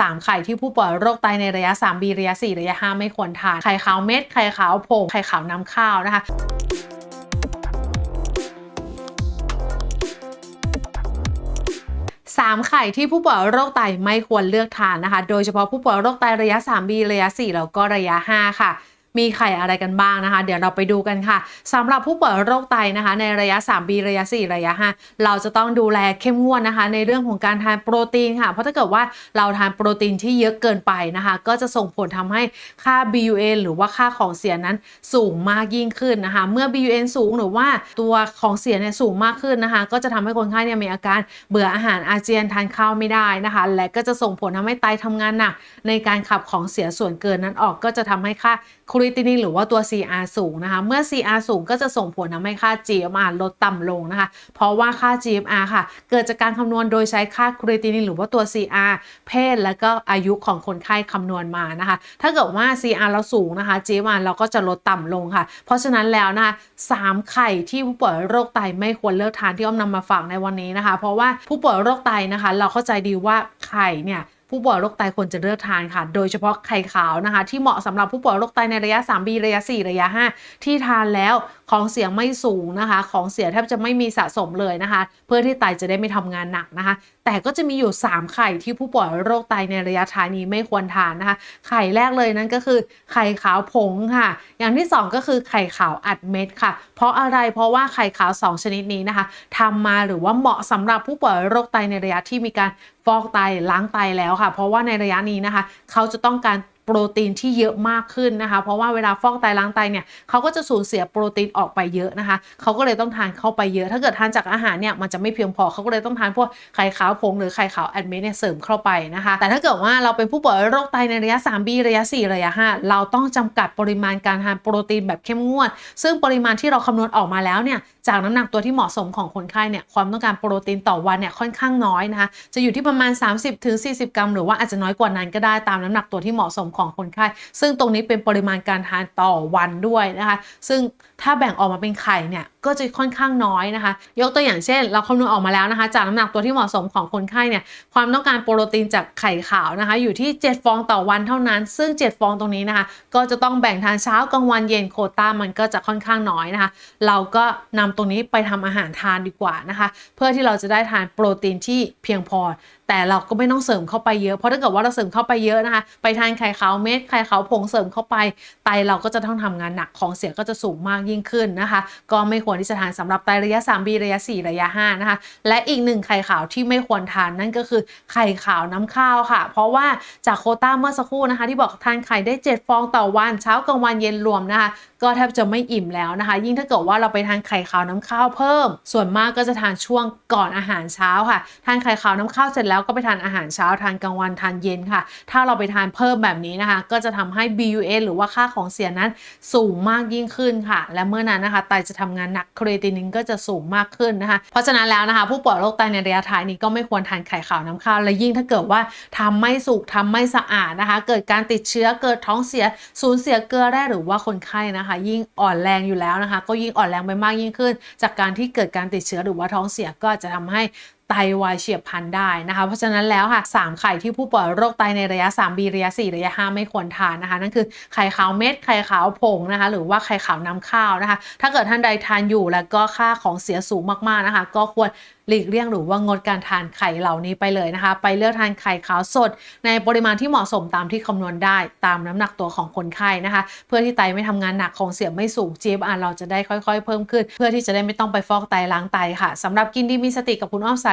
3 ไข่ที่ผู้ป่วยโรคไตในระยะ 3B ระยะ 4 ระยะ 5 ไม่ควรทาน ไข่ขาวเม็ด ไข่ขาวผง ไข่ขาวน้ำข้าวนะคะสามไข่ที่ผู้ป่วยโรคไตไม่ควรเลือกทานนะคะ โดยเฉพาะผู้ป่วยโรคไตระยะ 3B ระยะ 4 แล้วก็ระยะ 5 ค่ะ มีไข่อะไรกันบ้างนะคะ เดี๋ยวเราไปดูกันค่ะสำหรับผู้ป่วยโรคไตนะคะ ในระยะ 3B ระยะ 4 ระยะ 5 เราจะต้องดูแลเข้มงวดนะคะ ในเรื่องของการทานโปรตีนค่ะ เพราะถ้าเกิดว่าเราทานโปรตีนที่เยอะเกินไปนะคะ ก็จะส่งผลทำให้ค่า BUN หรือว่าค่าของเสียนั้นสูงมากยิ่งขึ้นนะคะ เมื่อ BUN สูงหรือว่าตัวของเสียเนี่ยสูงมากขึ้นนะคะ ก็จะทำให้คนไข้เนี่ยมีอาการเบื่ออาหารอาเจียนทานข้าวไม่ได้นะคะ และก็จะส่งผลทำให้ไตทำงานหนักในการขับของเสียส่วนเกินนั้นออกก็จะทำให้ค่าครีตินินหรือว่าตัว CR สูงนะคะ เมื่อ CR สูงก็จะส่งผลทำให้ค่า GMR ลดต่ำลงนะคะ เพราะว่าค่า GMR ค่ะ เกิดจากการคำนวณโดยใช้ค่าครีตินินหรือว่าตัว CR เพศ และก็อายุของคนไข้คำนวณมานะคะ ถ้าเกิดว่า CR เราสูงนะคะ GMR เราก็จะลดต่ำลงค่ะ เพราะฉะนั้นแล้วนะคะสามไข่ที่ผู้ป่วยโรคไตไม่ควรเลือกทานที่อ้อมนำมาฝากในวันนี้นะคะ เพราะว่าผู้ป่วยโรคไตนะคะ เราเข้าใจดีว่าไข่เนี่ย ผู้ป่วยโรคไตควรจะเลือกทานค่ะ โดยเฉพาะไข่ขาวนะคะ ที่เหมาะสำหรับผู้ป่วยโรคไตในระยะ 3B ระยะ 4 ระยะ 5 ที่ทานแล้วของเสียไม่สูงนะคะ ของเสียแทบจะไม่มีสะสมเลยนะคะ เพื่อที่ไตจะได้ไม่ทำงานหนักนะคะ แต่ก็จะมีอยู่ 3 ไข่ที่ผู้ป่วยโรคไตในระยะท้ายนี้ไม่ควรทานนะคะ ไข่แรกเลยนั่นก็คือไข่ขาวผงค่ะ อย่างที่ 2 ก็คือไข่ขาวอัดเม็ดค่ะ เพราะอะไรเพราะว่าไข่ขาว 2 ชนิดนี้นะคะทำมาหรือว่าเหมาะสำหรับผู้ป่วยโรคไตในระยะที่มีการ ฟอกไตล้างไตแล้วค่ะ เพราะว่าในระยะนี้นะคะ เขาจะต้องการโปรตีนที่เยอะมากขึ้นนะคะ เพราะว่าเวลาฟอกไตล้างไตเนี่ยเขาก็จะสูญเสียโปรตีนออกไปเยอะนะคะ เขาก็เลยต้องทานเข้าไปเยอะ ถ้าเกิดทานจากอาหารเนี่ยมันจะไม่เพียงพอ เขาก็เลยต้องทานพวกไข่ขาวผงหรือไข่ขาวแอดเมทเนี่ยเสริมเข้าไปนะคะ แต่ถ้าเกิดว่าเราเป็นผู้ป่วยโรคไตในระยะ 3B ระยะ 4 ระยะ 5 เราต้องจำกัดปริมาณการทานโปรตีนแบบเข้มงวด ซึ่งปริมาณที่เราคำนวณออกมาแล้วเนี่ย จากน้ำหนักตัวที่เหมาะสมของคนไข้เนี่ยความต้องการโปรตีนต่อวันเนี่ยค่อนข้างน้อยนะคะจะอยู่ที่ประมาณ 30-40 กรัม หรือว่าอาจจะน้อยกว่านั้นก็ได้ตามน้ำหนักตัวที่เหมาะสมของคนไข้ ซึ่งตรงนี้เป็นปริมาณการทานต่อวันด้วยนะคะ ซึ่งถ้าแบ่งออกมาเป็นไข่เนี่ย ก็จะค่อนข้างน้อยนะคะ ยกตัวอย่างเช่น เราคำนวณออกมาแล้วนะคะ จากน้ำหนักตัวที่เหมาะสมของคนไข้เนี่ยความต้องการโปรตีนจากไข่ขาวนะคะ อยู่ที่ 7 ฟองต่อวันเท่านั้น ซึ่ง 7 ฟองตรงนี้นะคะ ก็จะต้องแบ่งทานเช้ากลางวันเย็นโคต้ามันก็จะค่อนข้างน้อยนะคะ เราก็นำตรงนี้ไปทำอาหารทานดีกว่านะคะ เพื่อที่เราจะได้ทานโปรตีนที่เพียงพอ แต่เราก็ไม่ต้องเสริมเข้าไปเยอะเพราะถ้าเกิดว่าเราเสริมเข้าไปเยอะนะคะ ไปทานไข่ขาวเม็ดไข่ขาวผงเสริมเข้าไปไตเราก็จะต้องทำงานหนักของเสียก็จะสูงมากยิ่งขึ้นนะคะ ก็ไม่ควรที่จะทานสำหรับไตระยะ 3B ระยะ 4 ระยะ 5 นะคะ และอีกหนึ่งไข่ขาวที่ไม่ควรทานนั่นก็คือไข่ขาวน้ำข้าวค่ะ เพราะว่าจากโคต้าเมื่อสักครู่นะคะ ที่บอกทานไข่ได้ 7 ฟองต่อวันเช้ากลางวันเย็นรวมนะคะก็แทบจะไม่อิ่มแล้วนะคะ ยิ่งถ้าเกิดว่าเราไปทานไข่ขาวน้ำข้าวเพิ่ม ส่วนมากก็จะทานช่วงก่อนอาหารเช้าค่ะ ทานไข่ขาวน้ำข้าวเสร็จแล้วก็ไปทานอาหารเช้าทานกลางวันทานเย็นค่ะ ถ้าเราไปทานเพิ่มแบบนี้นะคะ ก็จะทำให้ BUN หรือว่าค่าของเสียนั้นสูงมากยิ่งขึ้นค่ะ และเมื่อนั้นนะคะไตจะทำงานหนักครีตินินก็จะสูงมากขึ้นนะคะ เพราะฉะนั้นแล้วนะคะ ผู้ป่วยโรคไตในระยะท้ายนี้ก็ไม่ควรทานไข่ขาวน้ำข้าวและยิ่งถ้าเกิดว่าทำไม่สุกทำไม่สะอาดนะคะ เกิดการติดเชื้อเกิดท้องเสียสูญเสียเกลือแร่หรือว่าคนไข้นะคะยิ่งอ่อนแรงอยู่แล้วนะคะ ก็ยิ่งอ่อนแรงไปมากยิ่งขึ้น จากการที่เกิดการติดเชื้อหรือว่าท้องเสียก็จะทำให้ ไตวายเฉียบพลันได้นะคะ เพราะฉะนั้นแล้วค่ะสามไข่ที่ผู้ป่วยโรคไตในระยะ 3B ระยะ 4 ระยะ 5 ไม่ควรทานนะคะ นั่นคือไข่ขาวเม็ดไข่ขาวผงนะคะ หรือว่าไข่ขาวน้ำข้าวนะคะ ถ้าเกิดท่านใดทานอยู่แล้วก็ค่าของเสียสูงมากๆนะคะ ก็ควรหลีกเลี่ยงหรือว่างดการทานไข่เหล่านี้ไปเลยนะคะ ไปเลือกทานไข่ขาวสด ในปริมาณที่เหมาะสมตามที่คำนวณได้ตามน้ำหนักตัวของคนไข้นะคะ เพื่อที่ไตไม่ทำงานหนักของเสียไม่สูง GFR เราจะได้ค่อย ๆ เพิ่มขึ้น เพื่อที่จะได้ไม่ต้องไปฟอกไตล้างไตค่ะสำหรับกินดีมีสติกับคุณอ้อมสา